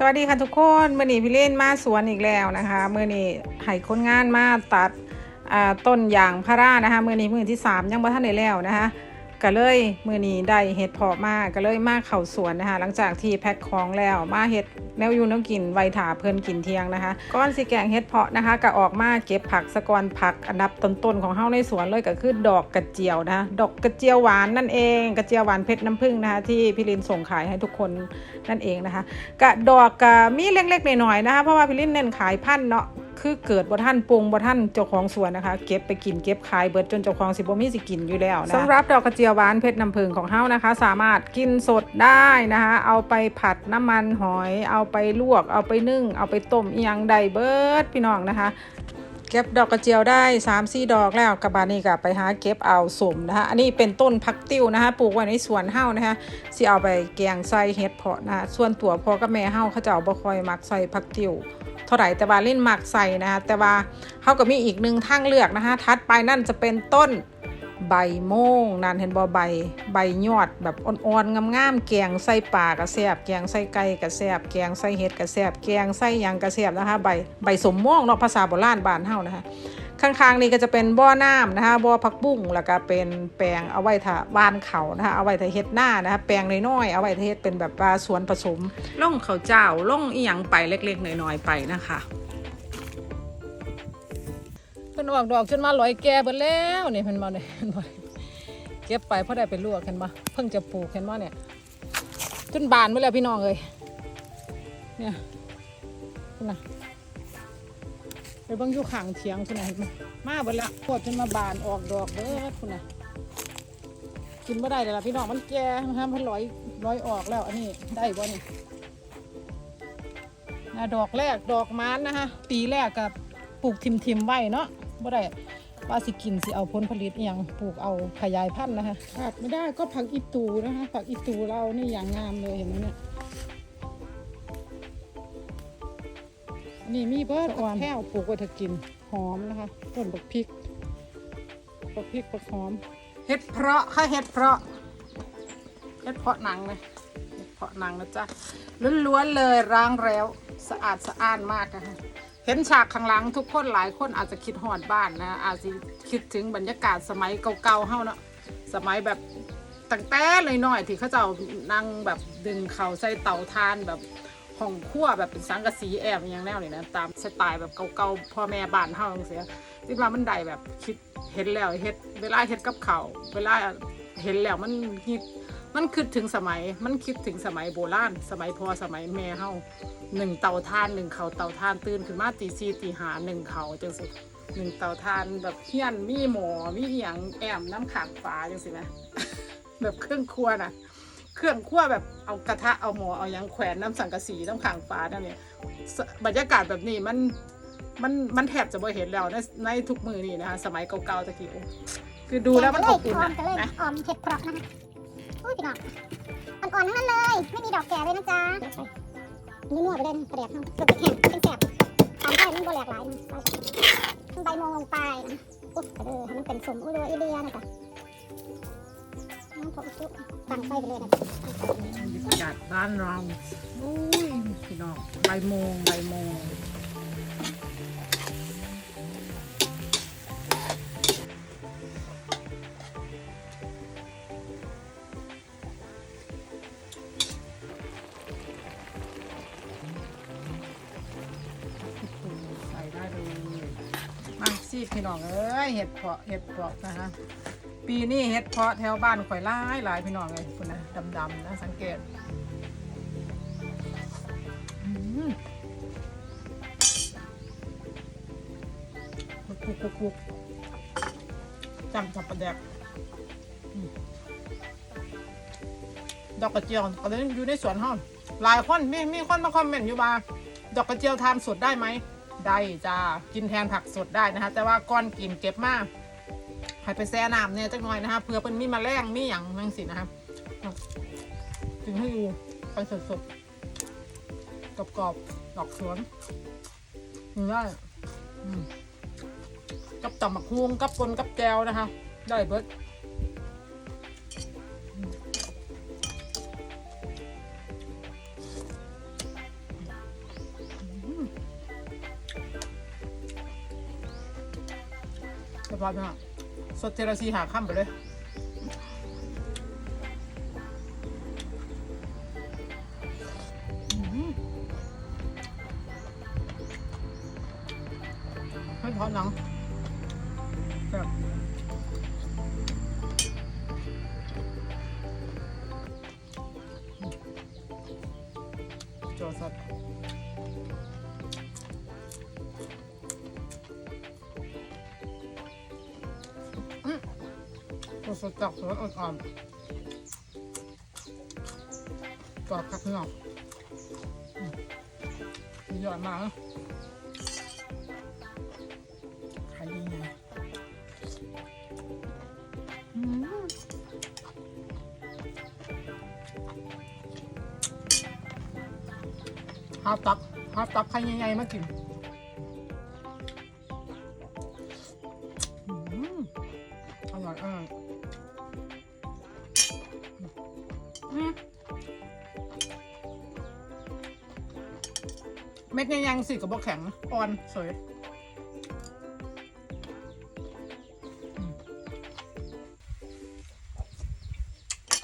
สวัสดีค่ะทุกคนเมื่อนี้พี่เล่นมาสวนอีกแล้วนะคะเมื่อนี้ให้คนงานมาตัดต้นยางพารานะคะเมื่อนี้มือที่ 3 ยังบ่ทันได้แล้วนะคะ ก็เลยมือนี้ได้เห็ดเพาะมาก็เลยมาเข่าสวนนะคะ หลังจากที่แพ็คของแล้วมาเห็ดแนวยูแนวกินไวถาเพิ่นกินเที่ยงนะคะก้อนสีแกงเห็ดเพาะนะคะก็ออกมาเก็บผักสะกอนผักอันดับต้นๆของเฮาในสวนเลยก็คือดอกกระเจียวนะคะดอกกระเจียวหวานนั่นเองกระเจียวหวานเพชรน้ำผึ้งนะคะที่พี่ลินส่งขายให้ทุกคนนั่นเองนะคะกะดอกกะมีเล็กๆหน่อยๆนะคะเพราะว่าพี่ลินเน้นขายพันเนาะ คือเกิดบ่ท่านปรุงบ่ท่านเจ้าของสวนนะคะ เก็บไปกินเก็บขายเบิดจนเจ้าของสิบ่มีสิกินอยู่แล้วนะสำหรับดอกกระเจียวหวานเพชรน้ำผึ้งของเฮานะคะ สามารถกินสดได้นะคะ เอาไปผัดน้ำมันหอย เอาไปลวก เอาไปนึ่ง เอาไปต้มอีหยังใดเบิดพี่น้องนะคะ เก็บดอกกระเจียวได้3 4ดอกแล้วกับบานนี้ก็ไปหาเก็บเอาสมนะคะอันนี้เป็นต้นพักติ้วนะคะปลูกไว้ในสวนเฮานะคะสิเอาไปแกงใส่เห็ดเพาะนะะส่วนตัวพ่อกับแม่เฮาเขาจะเอาบ่คอยมักใส่พักติ้วเท่าไหร่แต่ว่าเล่นมักใส่นะคะแต่ว่าเขาก็มีอีกหนึ่งทางเลือกนะคะทัดไปนั่นจะเป็นต้น ใบโมงนันเห็นบ่ใบ ใบยอดแบบอ่อนๆงามๆแกงใส่ปลากระแซบแกงใส่ไก่กระแซบแกงใส่เห็ดกระแซบแกงใส่ยังกระแซบนะคะใบใบสมม่วงเนาะภาษาโบราณบ้านเฮานะคะข้างๆนี่ก็จะเป็นบ่อน้ำนะคะบ่อผักบุ้งแล้วก็เป็นแปลงเอาไว้ถ้าบ้านเขานะคะเอาไว้ถ้าเฮ็ดหน้านะคะแปลงน้อยๆเอาไว้ถ้าเฮ็ดเป็นแบบว่าสวนผสมล่องเขาเจ้าล่องอีหยังไปเล็กๆน้อยๆไปนะคะ พิ่นออกดอกจนมาลอยแก่เบิดแล้วนี่เพิ่นมาเนี่ยเพิ่นบ่ได้เก็บไปเพราะได้ไปลวกเห็นบ่เพิ่งจะปลูกเห็นบ่เนี่ยจนบานหมดแล้วพี่น้องเอ้ยเนี่ยน่ะไปเบิ่งอยู่ข้างเถียงพุ่นน่ะเห็นไหมาเบิดละพวดจนมาบานออกดอกเบิดพุ่นน่ะกินบ่ได้เลยล่ะพี่น้องมันแก่นะคะมันลอยลอยออกแล้วอันนี้ได้บ่นี่ดอกแรกดอกม้านนะคะปีแรกกับปลูกทิมทิมๆไว้เนาะ บ่ได้ว่าสิกินสิเอาผลผลิตอหย่างปลูกเอาขยายพันธุ์นะคะขาดไม่ได้ก็ผักอีตูนะคะผักอีตูเรานี่อย่างงามเลยเห็นไหมเนี่ยนี่มีเบิร์ดอ่อนแห้วปลูกไว้ถ้ากินหอมนะคะต้นบักพริกบักพริกบักหอมเห็ดเพราะค่ะเห็ดเพราะเห็ดเพาะหนังนะเห็ดเพาะหนังนะจ๊ะล้วนๆเลยร้างแล้วสะอาดสะอ้านมากนะคะ เห็นฉากข้างหลังทุกคนหลายคนอาจจะคิดหอดบ้านนะอาจจะคิดถึงบรรยากาศสมัยเก่าๆเฮาเนาะสมัยแบบตั้งแต่เลยน้อยที่เขาเจ้านั่งแบบดึงเขาใส่เตาทานแบบห้องครัวแบบเป็นสังกะสีแอบอย่างแนวนี่นะตามสไตล์แบบเก่าๆพ่อแม่บ้านเฮาจังซี่คิดว่ามันได้แบบคิดเห็นแล้วเฮ็ดเวลาเฮ็ดกับเขาเวลาเห็นแล้วมันคิด มันคิดถึงสมัย มันคิดถึงสมัยโบราณ สมัยพอสมัยแม่เฮาหนึ่งเตาถ่านหนึ่งเขาเตาถ่านตื่นขึ้นมาตีสี่ตีหาหนึ่งเขาจังซี่หนึ่งเตาถ่านแบบเฮียนมีหมอมีอหยังแอมน้ำขางฟ้าจังซี่นะแบบเครื่องครัวน่ะเครื่องครัวแบบเอากระทะเอาหมอเอายังแขวนน้ำสังกะสีน้ำขางฟ้านั่นเนี่ยบรรยากาศแบบนี้มันมันมันแทบจะบ่เห็นแล้วในในทุกมือนี่นะคะสมัยเก่าๆตะกี้คือดูแล้วมันอบอุ่นนะออมเห็ดเพราะนะคะ อุ้ยพี่น้องอ่อนๆทั้งนั้นเลย ไม่มีดอกแก่เลยนะจ๊ะนี่มั่วไปเลยนะเปรียกทั้งกระปิกแห้งเป็นแสบตามใต้มันโบแหลกหลายนะใบโมงลงไปนะอุ๊ยเออให้มันเป็นสมอุโรอีเลียนะจ๊ะน้ำพออุจุตั้งไฟไปเลยนะจ๊ะบรรยากาศบ้านเราอุ้ยพี่น้องใบายโมงใบายโมง พี่น้องเอ้ยเห็ดเพาะเห็ดเพาะนะคะ ปีนี้เห็ดเพาะแถวบ้านข่อยหลายหลายพี่น้องเลยคุณนะดำๆนะสังเกตกุกกุกกุกจำจับประแดกดอกกระเจียวก็เลยอยู่ในสวนห้องหลายคนมีมีคนมาคอมเมนต์อยู่ว่าดอกกระเจียวทานสดได้ไหม ได้จ้ากินแทนผักสดได้นะคะ แต่ว่าก่อนกินเก็บมากให้ไปแช่น้ำเนี่ยจักหน่อยนะคะเพื่อเป็นมีแมลงมีอย่างนั่งสินะครับถึงให้ดูไปสดๆกรอบๆดอกสวนนี่ได้กับตำหมักฮวงกับปนกับแจวนะคะ ได้เบิด พาะนะสดเทราซีหาข้ามไปเลยให้ทอดหนังแบบจอสัตว์ สดจากสวนอ่อนๆกรอบครับพี่น้องยอดมากนะขายดีไงอืมหาตักหาตักใครใหญ่ๆมากิน อร่อยอร่อยอืมเม็ดยังยังสิกับบอกแข็งอ่อนสวย